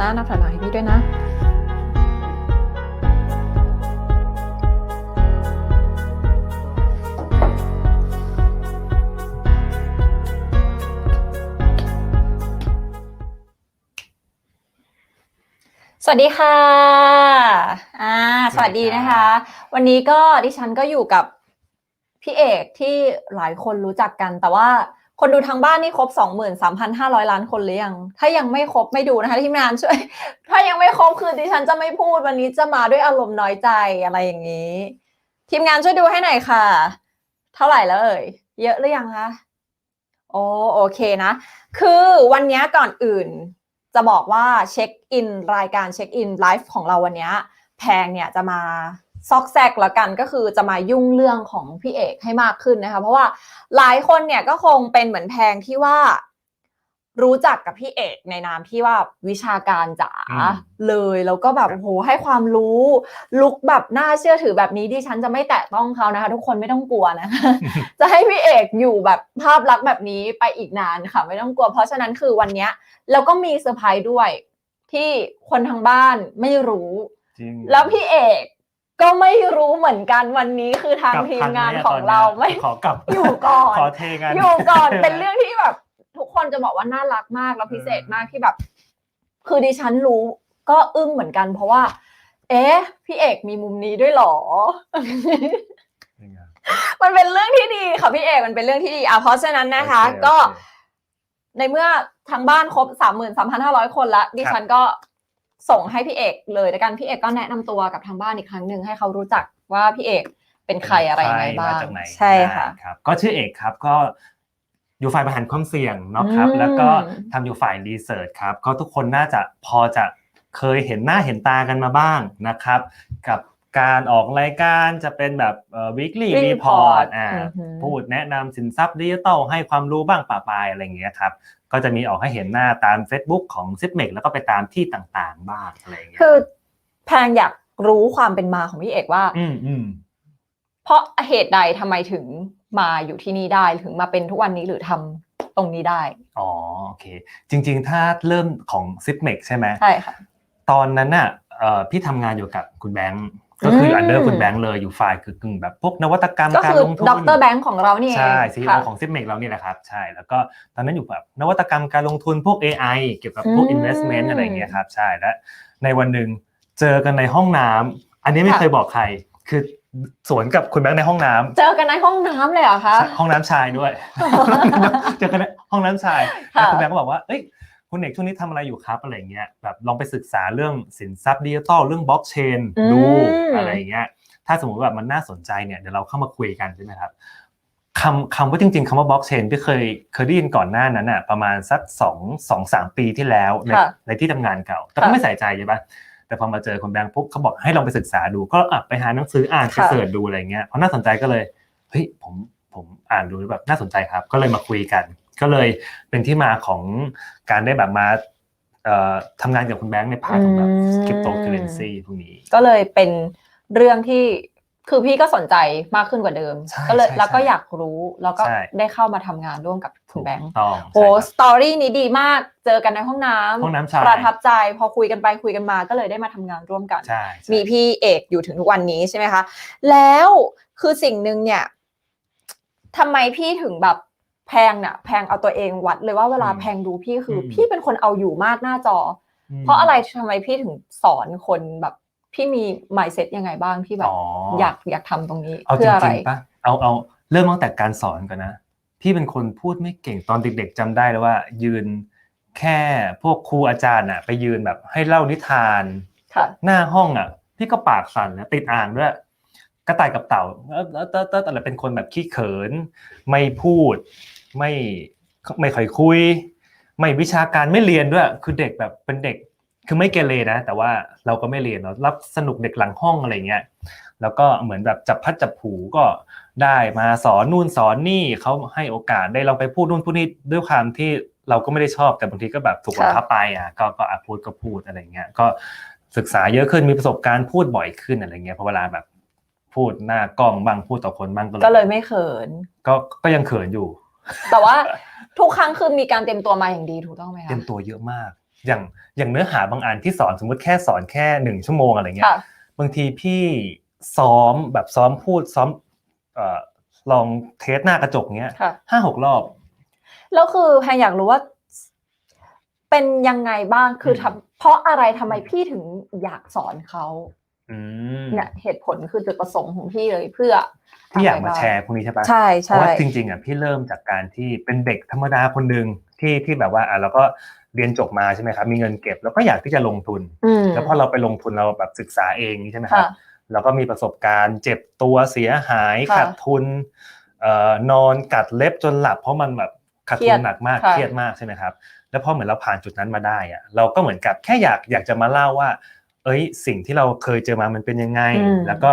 นะนับถอยหลังให้พี่ด้วยนะสวัสดีค่ะ อ่า สวัสดีนะคะ วันนี้ก็ดิฉันก็อยู่กับพี่เอกที่หลายคนรู้จักกัน แต่ว่า คนดูทางบ้านนี่ครบ 23,500 ล้านคนหรือยัง ถ้ายังไม่ครบไม่ดูนะคะทีมงานช่วย ถ้ายังไม่ครบคือดิฉันจะไม่พูดวันนี้จะมาด้วยอารมณ์น้อยใจอะไรอย่างนี้ ทีมงานช่วยดูให้หน่อยค่ะ เท่าไหร่แล้วเอ่ย เยอะหรือยังคะ โอ้โอเคนะ คือวันนี้ก่อนอื่น จะบอกว่าเช็คอินรายการเช็คอินไลฟ์ของเราวันนี้แพงเนี่ยจะมา ซอกแซกแล้วกันก็คือจะมายุ่งเรื่องของพี่เอกให้มากขึ้นนะคะ เพราะว่าหลายคนเนี่ยก็คงเป็นเหมือนแพงที่ว่า รู้จักกับพี่เอกในนามที่ว่าวิชาการจ๋าอืมเลยแล้วก็แบบโอ้โหให้ความรู้ลุกแบบน่าเชื่อถือแบบนี้ดิฉันจะไม่แตะต้องเขานะคะ ทุกคนไม่ต้องกลัวนะคะจะให้พี่เอกอยู่แบบภาพลักษณ์แบบนี้ไปอีกนานค่ะ ไม่ต้องกลัว เพราะฉะนั้นคือวันเนี้ยแล้วก็มีเซอร์ไพรส์ด้วย ที่คนทางบ้านไม่รู้จริงแล้วพี่เอก ก็ไม่รู้เหมือนกันวันนี้คือทางกลับทีมทันไหงานะของตนนี้ยเราไม่ขอกลับอยู่ก่อนขอเทงานอยู่ก่อนเป็นเรื่องที่แบบ ทุกคนจะบอกว่าน่ารักมากแล้วพิเศษมากที่แบบ คือดิฉันรู้ก็อึ้งเหมือนกัน เพราะว่า เอ๊ะพี่เอกมีมุมนี้ด้วยเหรอจริงอะมันเป็นเรื่องที่ดีค่ะพี่เอกมันเป็นเรื่องที่ดีอะเพราะฉะนั้นนะคะโอเคก็โอเคในเมื่อทางบ้านครบสามหมื่นสามพันห้าร้อยคนละดิฉันก็ ส่งให้พี่เอกเลยแล้วกันพี่เอกก็แนะนำตัวกับทางบ้านอีกครั้งหนึ่งให้เขารู้จักว่าพี่เอกเป็นใครอะไรยังไงบ้างมจากไหนใช่ค่ะครับก็ชื่อเอกครับก็อยู่ฝ่ายบริหารความเสี่ยงเนาะครับอืมแล้วก็ทำอยู่ฝ่ายรีเสิร์ชครับก็ทุกคนน่าจะพอจะเคยเห็นหน้าเห็นตากันมาบ้างนะครับ กับ การออกรายการจะเป็นแบบเอ่อ weekly Report report อ่าอือหือพูดแนะนำสินทรัพย์ดิจิตอลให้ความรู้บ้างป่าปลายอะไรอย่างเงี้ยครับก็จะมีออกให้เห็นหน้าตาม Facebook ของ s i p m e c แล้วก็ไปตามที่ต่างๆ บ้างอะไรอย่างเงี้ยคือแพงอยากรู้ความเป็นมาของพี่เอกว่า อืมอืมเพราะเหตุใดทำไมถึงมาอยู่ที่นี่ได้ถึงมาเป็นทุกวันนี้หรือทำตรงนี้ได้ อ๋อโอเค จริง ๆ ถ้าเริ่มของ s i p m e c ใช่ไหมใช่ค่ะตอนนั้นน่ะเอ่อพี่ทำงานอยู่กับคุณแบงค์ ก็คือมอันเดอร์คุณแบงค์เลยอยู่ฝ่ายคือกึ่งแบบพวกนวัตกรรมก็การคือลงทุนดรแบงค์ของเรานี่เองใช่ซีอีค่ะของซิปเมกเรานี่แหละครับใช่แล้วก็ตอนนั้นอยู่แบบนวัตกรรมการลงทุนพวก AI เกี่ยวกับพวกอืม investment อะไรอย่างเงี้ยครับใช่และในวันหนึ่งเจอกันในห้องน้ำอันนี้ไม่ค่ะเคยบอกใครคือสวนกับคุณแบงค์ในห้องน้ำเจอกันในห้องน้ำเลยเหรอคะใช่ห้องน้ำชายด้วย เจอกันในห้องน้ำชายค่ะแล้วคุณแบงค์ก็บอกว่าเอ้ย คุณเอกช่วงนี้ทำอะไรอยู่ครับอะไรเงี้ยแบบลองไปศึกษาเรื่องสินทรัพย์ดิจิทัลเรื่องบล็อกเชนดูอืมอะไรเงี้ยถ้าสมมติว่ามันน่าสนใจเนี่ยเดี๋ยวเราเข้ามาคุยกันใช่ไหมครับคำคำว่าจริง ๆคำว่าบล็อกเชนที่เคยเคยได้ยินก่อนหน้านั้นอะประมาณสักสองสองสามปีที่แล้วในค่ะในที่ทำงานเก่า แต่ก็ค่ะไม่ใส่ใจใช่ปะแต่พอมาเจอคุณแบงค์ปุ๊บเขาบอกให้ลองไปศึกษาดูก็อะไปหาหนังสืออ่านไปค่ะเสิร์ชดูอะไรเงี้ยพอน่าสนใจก็เลยเฮ้ยผมผมอ่านดูแล้วแบบน่าสนใจครับ ก็เลยมาคุยกัน ก็เลยเป็นที่มาของการได้แบบมาเอ่อทำงานกับคุณแบงค์ในพาร์ทของแบบอืมคริปโตเคอเรนซีพวกนี้ ก็เลยเป็นเรื่องที่คือพี่ก็สนใจมากขึ้นกว่าเดิมใช่ก็เลยใช่แล้วก็ใช่อยากรู้แล้วก็ใช่ได้เข้ามาทำงานร่วมกับคุณแบงค์ต้องโอ้ใช่ครับสตอรี่นี้ดีมากเจอกันในห้องน้ำห้องน้ำชายประทับใจ พอคุยกันไปคุยกันมาก็เลยได้มาทำงานร่วมกันใช่ใช่มีพี่เอกอยู่ถึงทุกวันนี้ใช่ไหมคะ แล้วคือสิ่งหนึ่งเนี่ยทำไมพี่ถึงแบบ แพงเนี่ยแพงเอาตัวเองวัดเลยว่าเวลาแพงดูพี่คืออพี่เป็นคนเอาอยู่มากหน้าจออมเพราะอะไรทำไมพี่ถึงสอนคนแบบพี่มี mindset ยังไงบ้างที่แบบอ๋ออยากอยากทำตรงนี้เอาจเพื่ออะไรริงๆปะเอาเอาเริ่มตั้งแต่การสอนก่อนนะพี่เป็นคนพูดไม่เก่งตอนเด็กๆจำได้แล้วว่า ยืนแค่พวกครูอาจารย์อะไปยืนแบบให้เล่านิทานค่ะหน้าห้องอะ พี่ก็ปากสั่นนะติดอ่างด้วยกระต่ายกับเต่าแล้วแล้วแล้วแล้วอะไรเป็นคนแบบขี้เขิน ไม่พูด ไม่ไม่ค่อยคุย ไม่วิชาการไม่เรียนด้วย คือเด็กแบบเป็นเด็กคือไม่เกเรนะ แต่ว่าเราก็ไม่เรียนเรารับสนุกเด็กหลังห้องอะไรเงี้ยแล้วก็เหมือนแบบจับพัดจับผูก็ได้มาสอนนู่นสอนนี่เขาให้โอกาสได้ลองไปพูดนู่นพูดนี่ด้วยความที่เราก็ไม่ได้ชอบแต่บางทีก็แบบถูกบังคับไปอะก็ก็อะพูดก็พูดอะไรเงี้ยก็ศึกษาเยอะขึ้นมีประสบการณ์พูดบ่อยขึ้นอะไรเงี้ยพอเวลาแบบพูดหน้ากล้องบ้างพูดต่อคนบ้างก็ก็เลยไม่เขิน ก็ก็ยังเขินอยู่ แต่ว่าทุกครั้งคือมีการเตรียมตัวมาอย่างดีถูกต้องไหมเตรีคะยมตัวเยอะมาก อย่างอย่างเนื้อหาบางอันที่สอนสมมติแค่สอนแค่หนึ่งชั่วโมงอะไรเงี้ยค่ะบางทีพี่ซ้อมแบบซ้อมพูดซ้อมเอ่อลองเทสหน้ากระจกเงี้ยค่ะห้าหกรอบแล้วคือแพงอยากรู้ว่าเป็นยังไงบ้างคือทำเพราะอะไรทำไมพี่ถึงอยากสอนเขา อืมเนี่ยเหตุผลคือจุดประสงค์ของพี่เลยเพื่อที่อยากมาะไรบ้งแชร์พวกนี้ใช่ปะใช่เพใช่ราะว่าจริงๆอะพี่เริ่มจากการที่เป็นเด็กธรรมดาคนหนึ่งที่ที่แบบว่าอะเราก็เรียนจบมาใช่ไหมครับ มีเงินเก็บแล้วก็อยากที่จะลงทุน อืมแล้วพอเราไปลงทุนเราแบบศึกษาเองใช่ไหมครับค่ะเราก็มีประสบการณ์เจ็บตัวเสียหายค่ะขาดทุนเอ่อนอนกัดเล็บจนหลับ เพราะมันแบบขาดเครีทุยนดหนักมากค่ะ เครียดมากใช่ไหมครับ แล้วพอเหมือนเราผ่านจุดนั้นมาได้อะเราก็เหมือนกับแค่อยากอยากจะมาเล่าว่า เอ้ยสิ่งที่เราเคยเจอมามันเป็นยังไงอืมแล้วก็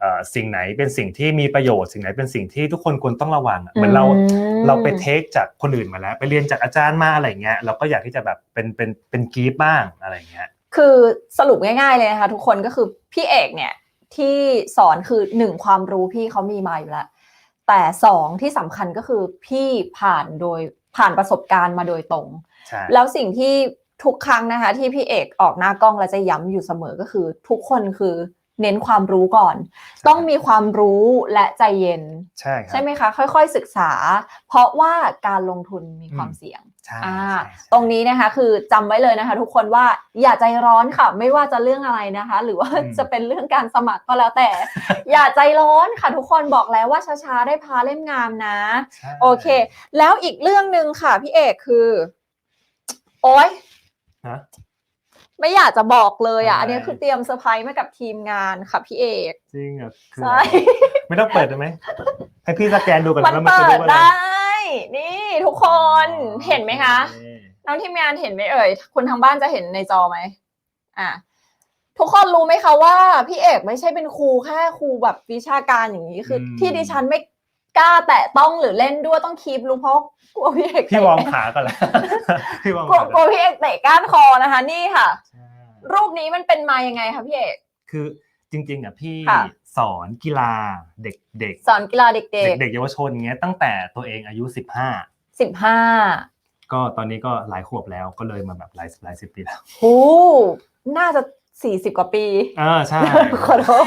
เอ่อสิ่งไหนเป็นสิ่งที่มีประโยชน์ สิ่งไหนเป็นสิ่งที่ทุกคนควรต้องระวังอะเหมือนเราอืมเราไปเทคจากคนอื่นมาแล้ว ไปเรียนจากอาจารย์มาอะไรเงี้ยเราก็อยากที่จะแบบเป็นเป็นเป็นกีฟบ้างอะไรเงี้ยคือสรุปง่าย ๆเลยนะคะทุกคนก็คือพี่เอกเนี่ยที่สอนคือหนึ่งความรู้พี่เขามีมาอยู่แล้ว แต่สองที่สำคัญก็คือพี่ผ่านโดยผ่านประสบการณ์มาโดยตรงใช่แล้วสิ่งที่ ทุกครั้งนะคะ ที่พี่เอกออกหน้ากล้องและจะย้ำอยู่เสมอก็คือ ทุกคนคือเน้นความรู้ก่อน ต้องมีความรู้และใจเย็น ใช่ครับใช่ไหมคะ ค่อยๆศึกษา เพราะว่าการลงทุนมีความอืมเสี่ยงใช่อ่าใช่ใช่ตรงนี้นะคะคือจำไว้เลยนะคะ ทุกคนว่าอย่าใจร้อนค่ะ ไม่ว่าจะเรื่องอะไรนะคะ หรือว่าจะเป็นเรื่องการสมัครก็แล้วแต่ อย่าใจร้อนค่ะ ทุกคนบอกแล้วว่าช้าๆได้พาเล่มงามนะใช่โอเค แล้วอีกเรื่องหนึ่งค่ะพี่เอกคือ โอ๊ย ฮะไม่อยากจะบอกเลยอะอะไรอันนี้คือเตรียมเซอร์ไพรส์มากับทีมงานค่ะพี่เอกจริงเหรอะคือใช่ไม่ต้องเปิดได้ไหมให้พี่สแกนดูก่อนมันว่ามันเปิจะดรู้อะไรได้ นี่ทุกคนเห็นไหมคะน้องทีมงานเห็นไหมเอ่ยคุณทางบ้านจะเห็นในจอไหมอะทุกคนรู้ไหมคะว่าพี่เอกไม่ใช่เป็นครูแค่ครูแบบวิชาการอย่างนี้คืออมที่ดิฉันไม่ กล้าแตะต้องหรือเล่นด้วยต้องคีบรู้เพราะกลัวพี่เอกพี่เตะวอร์มขาก่อนแล้วพี่วอร์มกลัวขากลัวพี่เอกเตะก้านคอนะคะ นี่ค่ะใช่รูปนี้มันเป็นมายังไงคะพี่เอกคือจริงๆอะพี่ค่ะสอนกีฬาเด็กเด็กสอนกีฬาเด็กเด็กเด็กเยาวชนเงี้ยตั้งแต่ตัวเองอายุสิบห้าๆสิบห้าก็ตอนนี้ก็หลายขวบแล้วก็เลยมาแบบหลายหลายสิบปีแล้วโอ้น่าจะ สี่สิบกว่าปีเออใช่ขอโทษ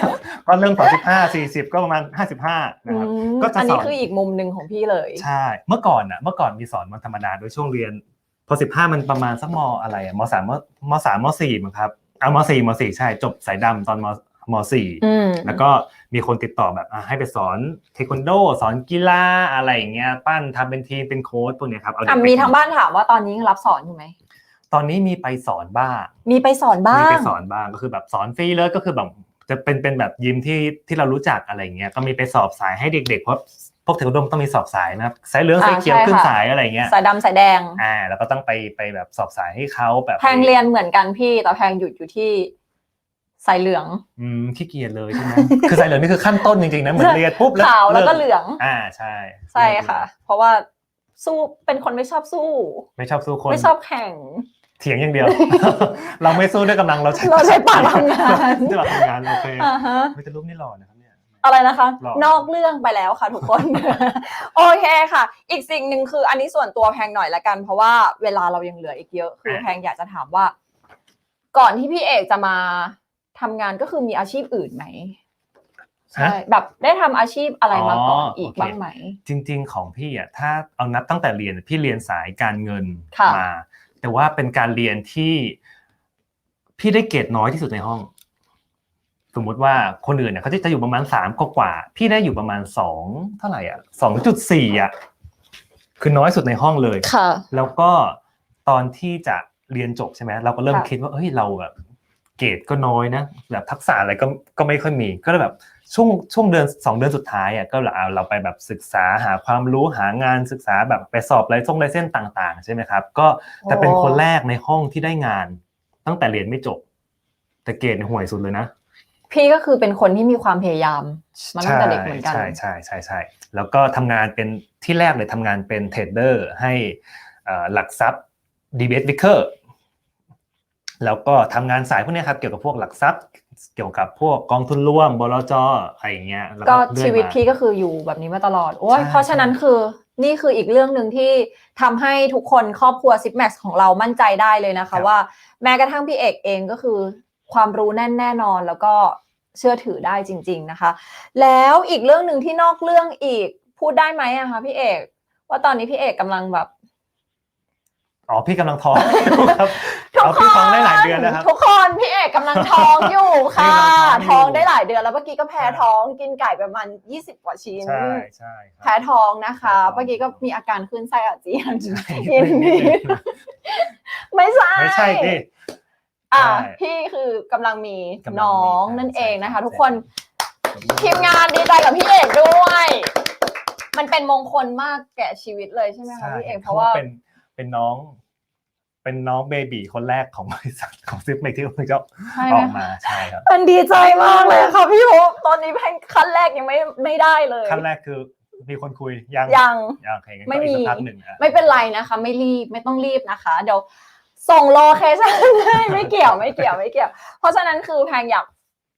ก็เริ่มสอนสิบห้าสี่สิบก็ประมาณห้าสิบห้านะครับอืมก็จะอันสนี้อนคืออีกมุมหนึ่งของพี่เลย ใช่เมื่อก่อนอะเมื่อก่อนมีสอนวันธรรมดาโดยช่วงเรียนพอสิบห้ามันประมาณสักมอะไรอะมสามมมสามมสี่มั้งครับเอามสี่มสี่ใช่จบสายดำตอนมมสี่อืมแล้วก็มีคนติดต่อแบบอะให้ไปสอนเทควันโด สอนกีฬาอะไรอย่างเงี้ยปั้นทำเป็นทีมเป็นโค้ชพวกเนี้ยครับเอาเด็กอะไปมีทางบ้านถามว่าตอนนี้ยังรับสอนอยู่ไหม ตอนนี้มีไปสอนบ้าง มีไปสอนบ้ามีงไปสอนบ้างก็คือแบบสอนฟรีเลยก็คือแบบจะเป็นเป็นแบบยิมที่ที่เรารู้จักอะไรอย่างเงี้ยก็มีไปสอบสายให้เด็กๆเพราะพวกเทควันโดมันต้องมีสอบสายนะครับสายเหลืองอ่าสายเขียวใช่ขึ้นค่ะสายอะไรอย่างเงี้ยสายดำสายแดงอ่าแล้วก็ต้องไปไปแบบสอบสายให้เขาแบบแพงเรียนเหมือนกันพี่แต่แพงหยุดอยู่ที่สายเหลืองอืมขี้เกียจเลยใช่ไหมคือสายเหลืองนี่คือขั้นต้นจริงๆนะเหมือนเรียนปุ๊บแล้วขาวแล้วก็เเหลืองอ่าใช่ใช่ค่ะ เพราะว่าสู้เป็นคนไม่ชอบสู้ ไม่ชอบสู้คนไม่ชอบแข่ง เถียงอย่างเดียว เราไม่สู้ด้วยกำลังเราใช้เราใช้ปากทำงานใช้ปากทำงานโอเคอ่าฮะเฮ้ยแต่รูปนี่หล่อนะครับเนี่ย อะไรนะคะ หรอ นอกเรื่องไปแล้วค่ะทุกคน โอเคค่ะ อีกสิ่งหนึ่งคืออันนี้ส่วนตัวแพงหน่อยละกัน เพราะว่าเวลาเรายังเหลืออีกเยอะคือแพงอยากจะถามว่า ก่อนที่พี่เอกจะมาทำงานก็คือมีอาชีพอื่นไหมใช่ฮะ แบบได้ทำอาชีพอะไรมาก่อนอ๋ออีอีกโอเคบ้างไหม จริง ๆ ของพี่อะถ้าเอานับตั้งแต่เรียนพี่เรียนสายการเงินค่ะ มา แต่ว่าเป็นการเรียนที่พี่ได้เกรดน้อยที่สุดในห้อง สมมุติว่าคนอื่นเนี่ยเขาจะอยู่ประมาณสามกว่าๆพี่ได้อยู่ประมาณสองเท่าไหร่อะสองจุดสี่อะคือน้อยสุดในห้องเลยค่ะ แล้วก็ตอนที่จะเรียนจบใช่ไหมเราก็เริ่มค่ะคิดว่าเฮ้ยเราแบบเกรดก็น้อยนะแบบทักษะอะไรก็ก็ไม่ค่อยมีก็เลยแบบ ช่วงช่วงเดือนสองเดือนสุดท้ายอะก็เราเราไปแบบศึกษาหาความรู้หางานศึกษาแบบไปสอบไรส่งไรเส้นต่างๆ ใช่ไหมครับ ก็แต่เป็นคนแรกในห้องที่ได้งาน ตั้งแต่เรียนไม่จบ แต่เกรดเนี่ยห่วยสุดเลยนะ พี่ก็คือเป็นคนที่มีความพยายามมาตั้งแต่เด็กเหมือนกันใช่ใช่ใช่ใช่แล้วก็ทำงานเป็นที่แรกเลยทำงานเป็นเทรดเดอร์ให้เอ่อหลักทรัพย์ DBS Vicker แล้วก็ทำงานสายพวกเนี้ยครับเกี่ยวกับพวกหลักทรัพย์ เกี่ยวกับพวกกองทุนร่วมบลจอะไรอย่างเงี้ยแล้วก็เรื่อยชีวิตมาพี่ก็คืออยู่แบบนี้มาตลอดโอ้ยใช่ เพราะฉะนั้นคือนี่คืออีกเรื่องหนึ่งที่ทำให้ทุกคนครอบครัว Zip Max ของเรามั่นใจได้เลยนะครัคะบว่าแม้กระทั่งพี่เอกเองก็คือ ความรู้แน่นแน่นอนแล้วก็เชื่อถือได้จริง ๆนะคะ แล้วอีกเรื่องหนึ่งที่นอกเรื่องอีกพูดได้ไหมอะคะพี่เอก ว่าตอนนี้พี่เอกกำลังแบบ อ๋อพี่กำลังท้องครับทุกเอาคพี่นท้องได้หลายเดือนแล้วครับ ทุกคนพี่เอกกำลังท้องอยู่ค่ะ พี่กำลังท้องอยู่ ท้องได้หลายเดือนแล้วเมื่อกี้ก็แพ้ท้องกินไก่ประมาณ 20 กว่าชิ้น ใช่ใช่คแพ้รับท้องนะคะแพ้ท้อง เมื่อกี้ก็มีอาการขึ้นไส้อาเจียนใช่ยินดีไม่ใช่ ไม่ใช่พี่อะใช่พี่คือกำลังมีกำลังมีน้องอ่านั่นเองนะคะ ใช่ ทุกคนทีมงานดีใจกับพี่เอกด้วย มันเป็นมงคลมากแก่ชีวิตเลยใช่ไหมคะใช่พี่เอกเพราะว่าเป็น เป็นน้อง เป็นน้องเบบีคนแรกของบริษัทของซิปเมกที่กำลังจะใช่อไหมอกมาใช่ครับมันดีใจมากเลยค่ะพี่โฮปตอนนี้แพงขั้นแรกยังไม่ไม่ได้เลยขั้นแรกคือมีคนคุยยังยังยังโอเคงั้นก็ไม่อีกมีสักพักหนึ่งอะไม่เป็นไรนะคะ ไม่รีบไม่ต้องรีบนะคะ เดี๋ยวส่งโลเคชั่นให้ไม่เกี่ยวไม่เกี่ยวไม่เกี่ยว เพราะฉะนั้นคือแพงอยาก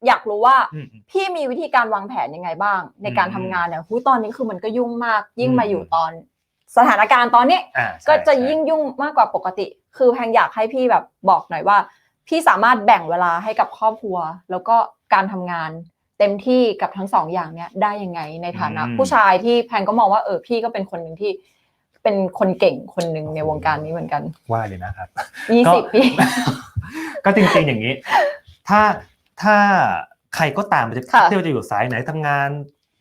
อยากรู้ว่าอืมอืมพี่มีวิธีการวางแผนยังไงบ้าง ในการอืมทำงานเนี่ยหูยตอนนี้คือมันก็ยุ่งมากยิ่งอืมมาอยู่ตอน สถานการณ์ตอนนี้อ่าใช่ก็จะใช่ยิ่งยุ่งมากกว่าปกติ คือแพงอยากให้พี่แบบบอกหน่อยว่า พี่สามารถแบ่งเวลาให้กับครอบครัว แล้วก็การทำงานเต็มที่กับทั้งสองอย่างเนี้ยได้ยังไงในฐานะ ผู้ชายที่แพงก็มองว่าเออพี่ก็เป็นคนหนึ่งที่เป็นคนเก่งคนหนึ่งในวงการนี้เหมือนกัน ว่าเลยนะครับยี่ก็สิบปีก็จริงๆอย่างนี้ ถ้าถ้าใครก็ตามจะค่ะที่ว่าจะอยู่สายไหนทำงาน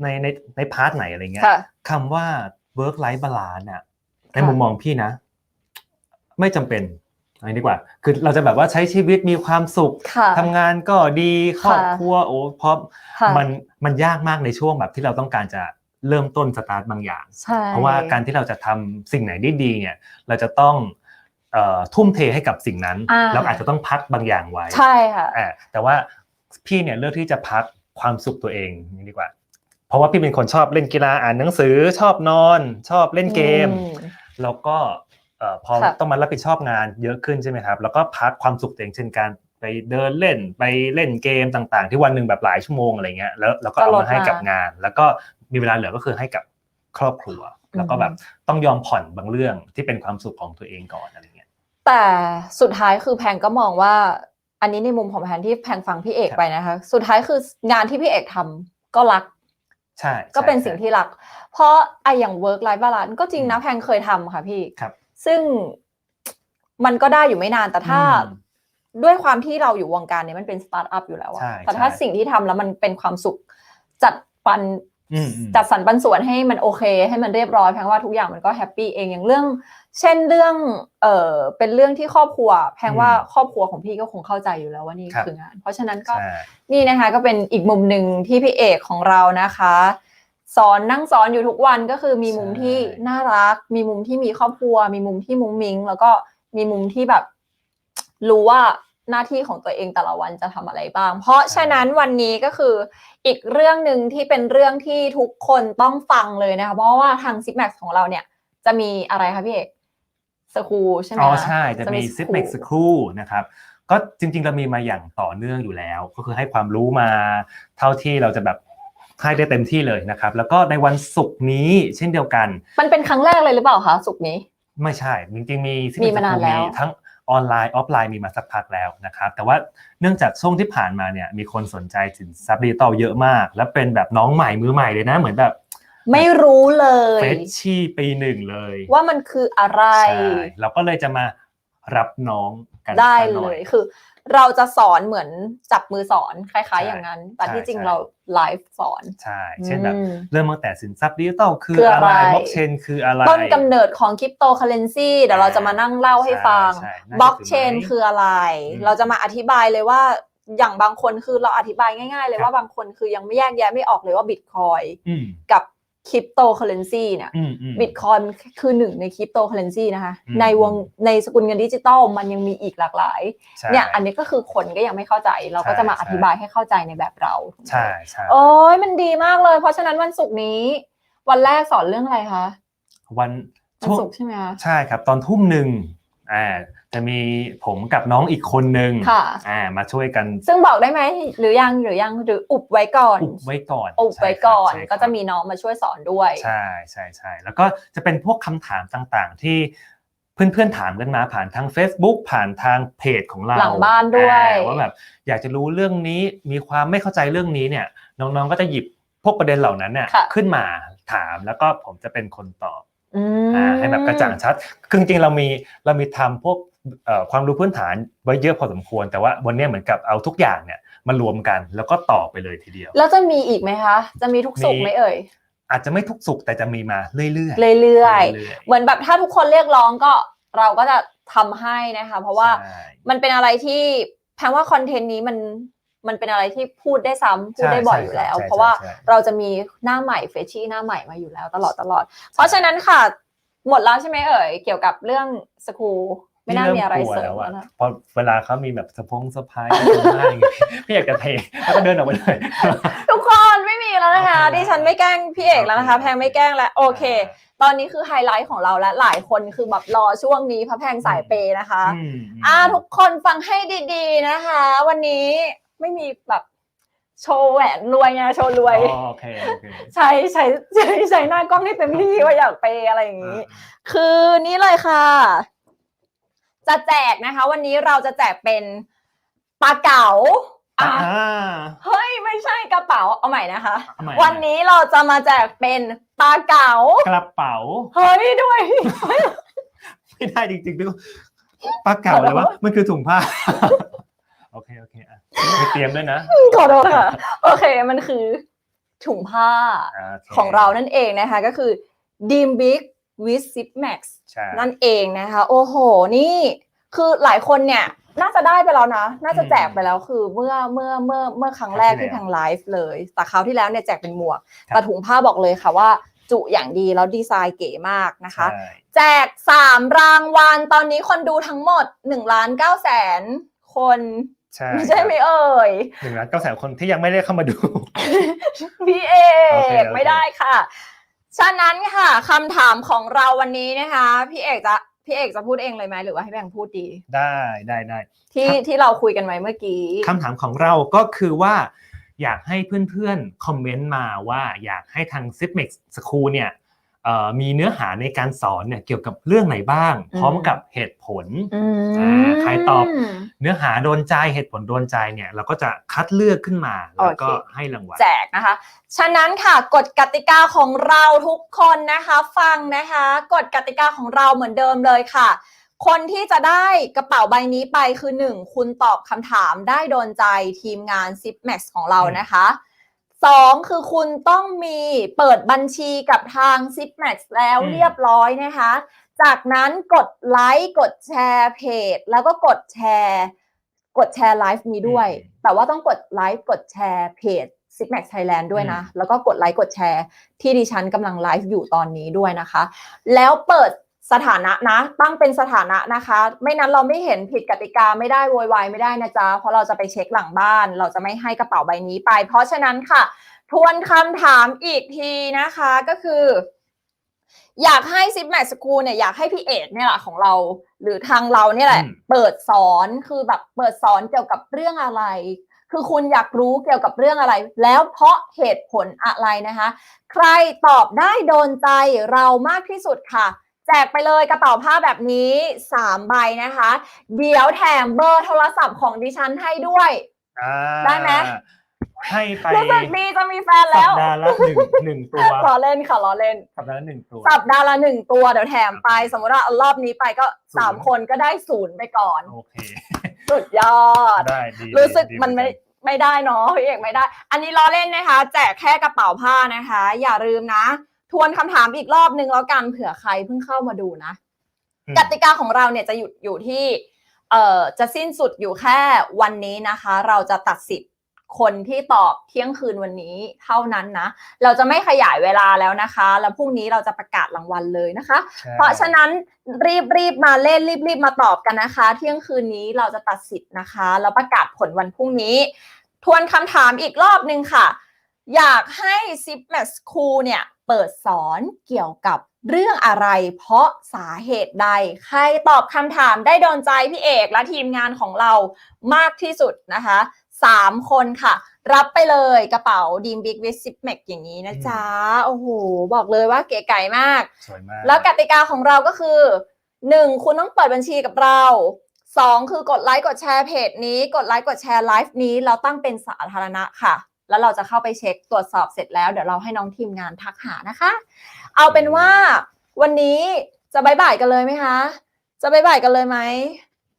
ในในในพาร์ทไหนอะไรเงี้ยค่ะคำว่า work life balance อะในค่ะมุมมองพี่นะ ไม่จำเป็นเอันนี้ดีกว่า คือเราจะแบบว่าใช้ชีวิตมีความสุขค่ะทำงานก็ดีครอบครัวโอ้เพราะค่ะมันมันยากมากในช่วงแบบที่เราต้องการจะเริ่มต้นสตาร์ทบางอย่างใช่เพราะว่าการที่เราจะทำสิ่งไหนได้ดีเนี่ย เราจะต้องเอ่อทุ่มเทให้กับสิ่งนั้นอ่าเราอาจจะต้องพักบางอย่างไว้ ใช่ค่ะอ่าแต่ว่าพี่เนี่ยเลือกที่จะพักความสุขตัวเองนี่ดีกว่า เพราะว่าพี่เป็นคนชอบเล่นกีฬาอ่านหนังสือชอบนอน ชอบเล่นเกมอืมแล้วก็เอ่อพอค่ะต้องมารับผิดชอบงานเยอะขึ้นใช่ไหมครับ แล้วก็พักความสุขตัวเองเช่นการไปเดินเล่นไปเล่นเกมต่างๆ ที่วันหนึ่งแบบหลายชั่วโมงอะไรเงี้ยแล้วแล้วก็เอามาให้กับงาน แล้วก็มีเวลาเหลือก็คือให้กับครอบครัว แล้วก็แบบต้องยอมผ่อนบางเรื่องที่เป็นความสุขของตัวเองก่อนอะไรเงี้ยแต่สุดท้ายคือแพงก็มองว่า อันนี้ในมุมของแพงที่แพงฟังพี่เอกครับไปนะคะ สุดท้ายคืองานที่พี่เอกทำก็รัก ใช่ก็เป็นใช่สิ่งที่รัก เพราะไออย่าง work life balance ก็จริงนะอืมแพงเคยทำค่ะพี่ครับ ซึ่งมันก็ได้อยู่ไม่นานแต่ถ้าอืมด้วยความที่เราอยู่วงการเนี้มันเป็นสตาร์ทอัพอยู่แล้วอะใช่แต่ถ้าใช่สิ่งที่ทำแล้วมันเป็นความสุขจัดปันอืมอืมจัดสรรปันส่วนให้มันโอเค ให้มันเรียบร้อยแพงว่าทุกอย่างมันก็แฮปปี้เองอย่างเรื่อง เช่นเรื่อง เออเป็นเรื่องที่ครอบครัว แพงว่าครอบครัวของพี่ก็คงเข้าใจอยู่แล้วว่านี่ครับคืองาน เพราะฉะนั้นก็ใช่นี่นะคะก็เป็นอีกมุมหนึ่งที่พี่เอกของเรานะคะ สอนนั่งสอนอยู่ทุกวันก็คือมีมุมที่น่ารัก มีมุมที่มีครอบครัว มีมุมที่มุ้งมิ้ง แล้วก็มีมุมที่แบบ รู้ว่าหน้าที่ของตัวเองแต่ละวันจะทำอะไรบ้าง เพราะฉะนั้นวันนี้ก็คืออีกเรื่องหนึ่งที่เป็นเรื่องที่ทุกคนต้องฟังเลยนะคะ เพราะว่าทาง z i p m a x ของเราเนี่ยจะมีอะไรคะพี่เอก สคูใช่ไหมอ๋อคะใช่ จะมีซิปเมกสครูนะครับก็จริงๆเรามีมาอย่างต่อเนื่องอยู่แล้ว ก็คือให้ความรู้มาเท่าที่เราจะแบบให้ได้เต็มที่เลยนะครับ แล้วก็ในวันศุกร์นี้เช่นเดียวกัน มันเป็นครั้งแรกเลยหรือเปล่าคะสุกร์นี้ ไม่ใช่ จริงๆมี Zip มี Max มานาน School แล้วทั้งออนไลน์ออฟไลน์มีมาสักพักแล้วนะครับ แต่ว่าเนื่องจากช่วงที่ผ่านมาเนี่ยมีคนสนใจสินทรัพย์ดิจิตอลเยอะมาก และเป็นแบบน้องใหม่มือใหม่เลยนะเหมือนแบบ ไม่รู้เลยเฟชชี่ปีหนึ่งเลย ว่ามันคืออะไรใช่เราก็เลยจะมารับน้องกันได้สักหเลน่อยคือ เราจะสอนเหมือนจับมือสอนคล้ายใช่ๆอย่างนั้น แต่ที่ใช่จริงใช่เราไลฟ์สอนใช่เช่นแบบอืมเริ่มตั้งแต่สินทรัพย์ดิจิตอลคือคืออะอะไรไรบล็อกเชนคืออะไรต้นกำเนิดของคริปโตเคอเรนซีเดี๋ยวเราจะมานั่งเล่าให้ฟังใช่ใช่บล็อกเชนน่าจะถึงไหมคืออะไรอืมเราจะมาอธิบายเลยว่าอย่างบางคนคือเราอธิบายง่าย ๆ เลยครับว่าบางคนคือยังไม่แยกแยะไม่ออกเลยว่าบิตคอยอืมกับ คริปโตเคอเรนซีเนี่ยอืมอืมบิตคอยคือหนึ่งในคริปโตเคอเรนซีนะคะอืมในวงในสกุลเงินดิจิตอลมันยังมีอีกหลากหลายใช่เนี่ยอันนี้ก็คือคนก็ยังไม่เข้าใจ เราก็ใช่จะมาใช่อธิบายให้เข้าใจในแบบเราใช่ใช่โอ้ยมันดีมากเลย เพราะฉะนั้นวันศุกร์นี้ วันแรกสอนเรื่องอะไรคะ วันวันช่วงศุกร์ใช่ไหมคะใช่ครับ ตอนทุ่มหนึ่ง อ่าจะมีผมกับน้องอีกคนนึงค่ะ อ่ามาช่วยกัน ซึ่งบอกได้ไหมหรือยังหรือยังหรืออุบไว้ก่อน อุบไว้ก่อนอุบไว้ใช่ครับก่อนใช่ครับก็จะมีน้องมาช่วยสอนด้วย ใช่ใช่ใช่แล้วก็จะเป็นพวกคำถามต่างๆ ที่เพื่อนๆถามกันมาผ่านทาง Facebook ผ่านทางเพจของเราหลังบ้านด้วย อ่าว่าแบบอยากจะรู้เรื่องนี้มีความไม่เข้าใจเรื่องนี้เนี่ยน้องๆก็จะหยิบพวกประเด็นเหล่านั้นเนี่ยค่ะ ขึ้นมาถามแล้วก็ผมจะเป็นคนตอบอืมอ่า ให้แบบกระจ่างชัด คือจริงๆเรามีเรามีทำพวกเอ่อความรู้พื้นฐานไว้เยอะพอสมควร แต่ว่าวันเนี้ยเหมือนกับเอาทุกอย่างเนี่ยมารวมกันแล้วก็ตอบไปเลยทีเดียว แล้วจะมีอีกไหมคะ จะมีทุกสุกร์ไหมเอ่ยอาจจะไม่ทุกสุขแต่จะมีมาเรื่อยๆเรื่อยเรื่อยๆๆเหมือนแบบถ้าทุกคนเรียกร้องก็เราก็จะทำให้นะคะ เพราะว่าใช่มันเป็นอะไรที่แพงว่าคอนเทนต์นี้มัน มันเป็นอะไรที่พูดได้ซ้ำพูดได้บ่อยอยู่แล้วใช่เพราะว่าใช่ใช่เราจะมีหน้าใหม่เฟชชี่หน้าใหม่มาอยู่แล้วตลอดตลอด เพราะฉะนั้นค่ะ หมดแล้วใช่ไหมเอ่ยเกี่ยวกับเรื่องสกูไม่น่ามีอะไรเสริมพี่แล้วมกวนะพอเวลาเขามีแบบสะพงสะพายอะไรอย่างเงี้ยพี่อยากจะเทแล้วก็เดินออกไปเลยทุกคนไม่มีแล้วนะคะโอเคดิฉันไม่แกล้งพี่เอกแล้วนะคะโอเคแพงไม่แกล้งแล้วโอเค ตอนนี้คือไฮไลท์ของเราและหลายคนคือแบบรอช่วงนี้พระแพงสายเปย์นะคะอืมอ่าทุกคนฟังให้ดีๆนะคะ วันนี้ ไม่มีแบบโชว์แหวนรวยไงโชว์รวย อ๋อโอเคโอเค ใช้ใช้ใช้ใช้หน้ากล้องให้เต็มที่ว่าอยากเปย์อะไรอย่างนี้ คือนี่เลยค่ะ จะแจกนะคะ วันนี้เราจะแจกเป็นปลาเก๋าอ่าอะอ่าเฮ้ยไม่ใช่กระเป๋าเอาใหม่นะคะ เอาใหม่ วันนี้เราจะมาแจกเป็นปลาเก๋ากระเป๋าเฮ้ยด้วย ไม่ได้จริงๆด้วยปลาเก่าเลยว่ามันคือถุงผ้า โอเคโอเคอะ ไปเตรียมด้วยนะขอโทษค่ะ โอเค มันคือถุงผ้าอ่าโคของเรานั่นเองนะคะ ก็คือ d e a m Big with Zip Max ใช่นั่นเองนะคะ โอ้โห นี่คือหลายคนเนี่ย น่าจะได้ไปแล้วนะ น่าจะแจกไปแล้วคือเมื่อเมื่อเมื่อเมื่อครั้งแรกที่ทางไลฟ์เลย แต่คราวที่แล้วเนี่ยแจกเป็นหมวก แต่ถุงผ้าบอกเลยค่ะว่าจุอย่างดีแล้วดีไซน์เก๋มากนะคะใช่แจกสามรางวัลตอนนี้คนดูทั้งหมด1ล้าน9แสนคน ใช่ไม่ใช่ไหมเอ่ยหนึ่งล้านเก้าแสนคนที่ยังไม่ได้เข้ามาดูพี่เอโอเคกโอเคไม่ได้ค่ะ ฉะนั้นค่ะคำถามของเราวันนี้นะคะ พี่เอกจะพี่เอกจะพูดเองเลยไหมหรือว่าให้แบงค์พูดดี ได้ได้ได้ที่ครับที่เราคุยกันไว้เมื่อกี้คำถามของเราก็คือว่า อยากให้เพื่อนๆคอมเมนต์มาว่าอยากให้ทาง s i p m e x School เนี่ยเอ่อ มีเนื้อหาในการสอนเนี่ยเกี่ยวกับเรื่องไหนบ้างอืมพร้อมกับเหตุผลอือ่าใครตอบเนื้อหาโดนใจเหตุผลโดนใจเนี่ยเราก็จะคัดเลือกขึ้นมาแล้วก็โอเคให้รางวัลแจกนะคะ ฉะนั้นค่ะกฎกติกาของเราทุกคนนะคะฟังนะคะกฎกติกาของเราเหมือนเดิมเลยค่ะ คนที่จะได้กระเป๋าใบนี้ไปคือ 1 คุณตอบคำถามได้โดนใจทีมงาน Zip Max ของเรานะคะ สองคือคุณต้องมีเปิดบัญชีกับทาง Zip Max แล้วอืมเรียบร้อยนะคะ จากนั้นกดไลค์กดแชร์เพจ แล้วก็กดแชร์ กดแชร์ไลฟ์นี้ด้วย แต่ว่าต้องกดไลค์กดแชร์เพจ s i g m a x Thailand ด้วยนะ แล้วก็กดไลค์กดแชร์ที่ดิฉันกำลังไลฟ์อยู่ตอนนี้ด้วยนะคะ แล้วเปิด สถานะนะ ตั้งเป็นสถานะนะคะ ไม่นั้นเราไม่เห็นผิดกติกาไม่ได้โวยวายไม่ได้นะจ๊ะเพราะเราจะไปเช็คหลังบ้าน เราจะไม่ให้กระเป๋าใบนี้ไป เพราะฉะนั้นค่ะ ทวนคำถามอีกทีนะคะก็คือ อยากให้ซิปแมทสกูลเนี่ยอยากให้พี่เอกเนี่ยแหละของเรา หรือทางเราเนี่ยแหละอืมเปิดสอนคือแบบเปิดสอนเกี่ยวกับเรื่องอะไรคือคุณอยากรู้เกี่ยวกับเรื่องอะไร แล้วเพราะเหตุผลอะไรนะคะ ใครตอบได้โดนใจเรามากที่สุดค่ะ แจกไปเลยกระเป๋าผ้าแบบนี้ 3 ใบนะคะ เดี๋ยวแถมเบอร์โทรศัพท์ของดิฉันให้ด้วย อ่าได้ไหม ให้ไปรู้สึกดีจะมีแฟนสัแล้ปวดาห์ละหนึ่งหนึ่งตัวล้อเล่นค่ะล้อเล่น สัปดาห์ละหนึ่งตัว สัปดาห์ละหนึ่งตัวเดี๋ยวแถมไป สมมติว่าเอารอบนี้ไปก็สามศูนย์ คนก็ได้ศูนย์ไปก่อน โอเค สุดยอด ได้ดีรู้สึกดีมันไม่ดีไม่ได้เนาะพี่เอกไม่ได้ อันนี้ล้อเล่นนะคะ แจกแค่กระเป๋าผ้านะคะ อย่าลืมนะ ทวนคำถามอีกรอบนึงแล้วกันเผื่อใครเพิ่งเข้ามาดูนะอืมกติกาของเราเนี่ยจะหยุดอยู่ที่เอ่อจะสิ้นสุดอยู่แค่วันนี้นะคะ เราจะตัดสิทธิ์คนที่ตอบเที่ยงคืนวันนี้เท่านั้นนะ เราจะไม่ขยายเวลาแล้วนะคะ แล้วพรุ่งนี้เราจะประกาศรางวัลเลยนะคะใช่เพราะฉะนั้นรีบรีบมาเล่นรีบรีบมาตอบกันนะคะ เที่ยงคืนนี้เราจะตัดสิทธิ์นะคะ แล้วประกาศผลวันพรุ่งนี้ ทวนคำถามอีกรอบหนึ่งค่ะ อยากให้ z i p m a x School เนี่ย เเปิดสอนเกี่ยวกับเรื่องอะไร เพราะสาเหตุใด ใครตอบคำถามได้โดนใจพี่เอกและทีมงานของเรามากที่สุดนะคะสามคนค่ะ รับไปเลยกระเป๋าดีมบิ๊กวิสิ p เมกอย่างนี้นะจ๊ะ โอ้โห บอกเลยว่าเก๋ไก่มาก สวยมาก แล้วกติกาของเราก็คือ 1. คุณต้องเปิดบัญชีกับเรา 2. คือกดไลค์กดแชร์เพจนี้ กดไลค์กดแชร์ไลฟ์นี้ เราตั้งเป็นสาธารณะค่ะ แล้วเราจะเข้าไปเช็คตรวจสอบเสร็จแล้ว เดี๋ยวเราให้น้องทีมงานทักหานะคะ เอาเป็นว่าวันนี้จะบายบายกันเลยไหมคะ จะบายบายกันเลยไหม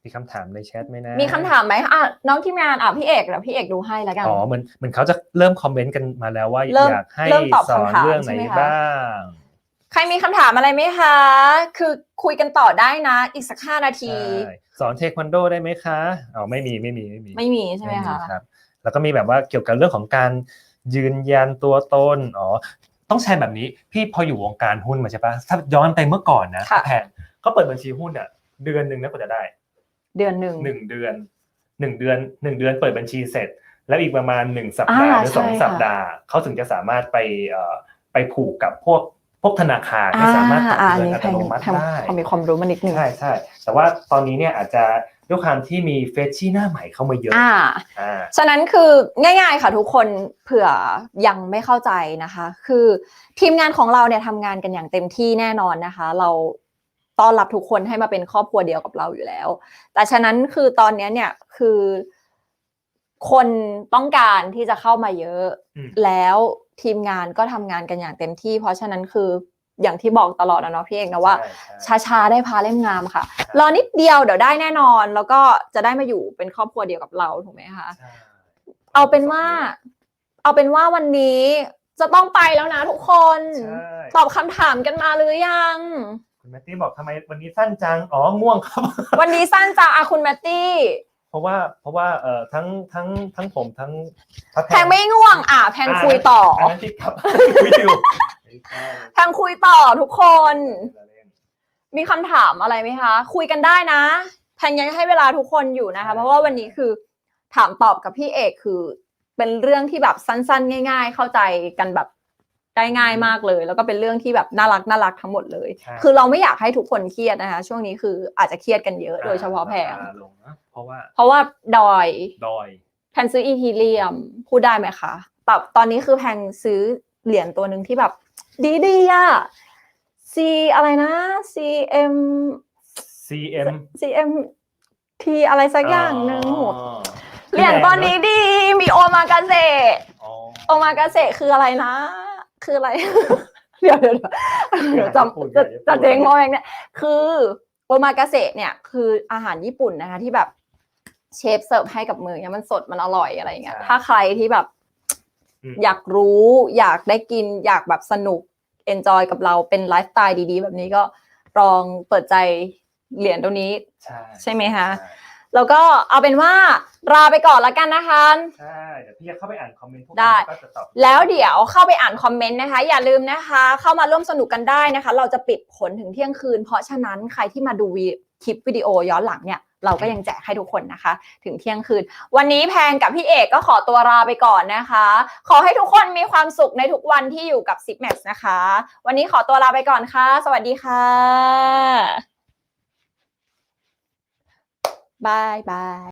มีคำถามในแชทไหมนะ มีคำถามไหมอะน้องทีมงานอะพี่เอกเดี๋ยวพี่เอกดูให้แล้วกัน อ๋อเหมือนเหมือนเขาจะเริ่มคอมเมนต์กันมาแล้วว่าเริ่มอยากให้เริ่มตอบสอนคำถามเรื่องไหนใช่ไหมคะบ้าง ใครมีคำถามอะไรไหมคะ คือคุยกันต่อได้นะ อีกสักห้านาทีใช่สอนเทควันโดได้ไหมคะ อ๋อไม่มีไม่มีไม่มี ไม่มีใช่ไหมคะครับ แล้วก็มีแบบว่าเกี่ยวกับเรื่องของการยืนยันตัวตนอ๋อต้องแชร์แบบนี้พี่พออยู่วงการหุ้นมาใช่ปะถ้าย้อนไปเมื่อก่อนนะค่ะแผนเขาเปิดบัญชีหุ้นอะเดือนหนึ่งนะกว่าจะได้ เดือนหนึ่งหนึ่งเดือนหนึ่งเดือนหนึ่งเดือนเปิดบัญชีเสร็จ แล้วอีกประมาณหนึ่งสัปดาห์อ่าหรือสองใช่ค่ะสัปดาห์เขาถึงจะสามารถไปเอ่อไปผูกกับพวกพวกธนาคารที่สามารถตัดอ่าเงินนี่อัแพตงโนมัติแพงได้พอมีความรู้มานิดนึงใช่ใช่แต่ว่าตอนนี้เนี่ยอาจจะ ด้วยความที่มีเฟชชี่หน้าใหม่เข้ามาเยอะอ่าอ่าฉะนั้นคือง่ายๆค่ะทุกคนเผื่อยังไม่เข้าใจนะคะ คือทีมงานของเราเนี่ยทำงานกันอย่างเต็มที่แน่นอนนะคะ เราต้อนรับทุกคนให้มาเป็นครอบครัวเดียวกับเราอยู่แล้ว แต่ฉะนั้นคือตอนเนี้ยเนี่ยคือ คนต้องการที่จะเข้ามาเยอะ อืม แล้วทีมงานก็ทำงานกันอย่างเต็มที่ เพราะฉะนั้นคือ อย่างที่บอกตลอดนะเนาะพี่เอกนะว่าใช่ช้าๆได้พาเล่มงามค่ะ รอนิดเดียวเดี๋ยวได้แน่นอนแล้วก็จะได้มาอยู่เป็นครอบครัวเดียวกับเราถูกไหมคะใช่เอาเป็นว่า เอาเป็นว่าวันนี้จะต้องไปแล้วนะทุกคนใช่ตอบคำถามกันมาหรือยังคุณแมตตี้บอกทำไมวันนี้สั้นจัง อ๋อ ง่วงครับ วันนี้สั้นจังอะคุณแมตตี้ เพราะว่าเพราะว่าเอ่อทั้งทั้งทั้งผมทั้งพระแพงไม่ง่วง อะแพงคุยต่ออันนั้นที่ครับ คุยอยู่ไม่ใช่แพงคุยต่อทุกคนเราเล่นมีคำถามอะไรไหมคะ คุยกันได้นะ แพงยังให้เวลาทุกคนอยู่นะคะ เพราะว่าวันนี้คือถามตอบกับพี่เอกคือ เป็นเรื่องที่แบบสั้นๆ ง่าย ๆ เข้าใจกันแบบ ได้ง่ายมากเลย แล้วก็เป็นเรื่องที่แบบน่ารักน่ารักทั้งหมดเลยใช่คือเราไม่อยากให้ทุกคนเครียดนะคะ ช่วงนี้คืออาจจะเครียดกันเยอะโดยเฉพาะแพงรคลงนะเพราะว่า เพราะว่าดอยดอยแพงซื้ออีทีเรียมพูดได้ไหมคะแบบตอนนี้คือแพงซื้อเหรียญตัวหนึ่งที่แบบ ดีดีๆอะ C อะไรนะ CM CM CM T อะไรสักอย่างหนึ่งโหอ๋อเหรียญตอนนี้ดีมีโอมากาเซอ๋อโอมากาเซคืออะไรนะ คืออะไรเดี๋ยวเดี๋ยวเดี๋ยวเดี๋ยวจำจะจะเจ๊งมองอย่างเนี่ยคือโอมากาเซเนี่ยคืออาหารญี่ปุ่นนะคะที่แบบเชฟเสิร์ฟให้กับมือเนี่ยมันสดมันอร่อยอะไรอย่างเงี้ย ถ้าใครที่แบบมอยากรู้อยากได้กินอยากแบบสนุกเอนจอยกับเราเป็นไลฟ์สไตล์ดีๆ แบบนี้ก็ลองเปิดใจเหรียญตัวนี้ใช่ใช่ไหมคะ แล้วก็เอาเป็นว่าลาไปก่อนละกันนะคะ ใช่เดี๋ยวพี่จะเข้าไปอ่านคอมเมนต์พวกได้นั้นก็จะตอบแล้วเดี๋ยวเข้าไปอ่านคอมเมนต์นะคะ อย่าลืมนะคะ เข้ามาร่วมสนุกกันได้นะคะ เราจะปิดผลถึงเที่ยงคืน เพราะฉะนั้นใครที่มาดูวีคลิปวิดีโอย้อนหลังเนี่ยเราก็ยังแจกให้ทุกคนนะคะ ถึงเที่ยงคืน วันนี้แพงกับพี่เอกก็ขอตัวลาไปก่อนนะคะ ขอให้ทุกคนมีความสุขในทุกวันที่อยู่กับ Zip Max นะคะ วันนี้ขอตัวลาไปก่อนค่ะ สวัสดีค่ะ บายบาย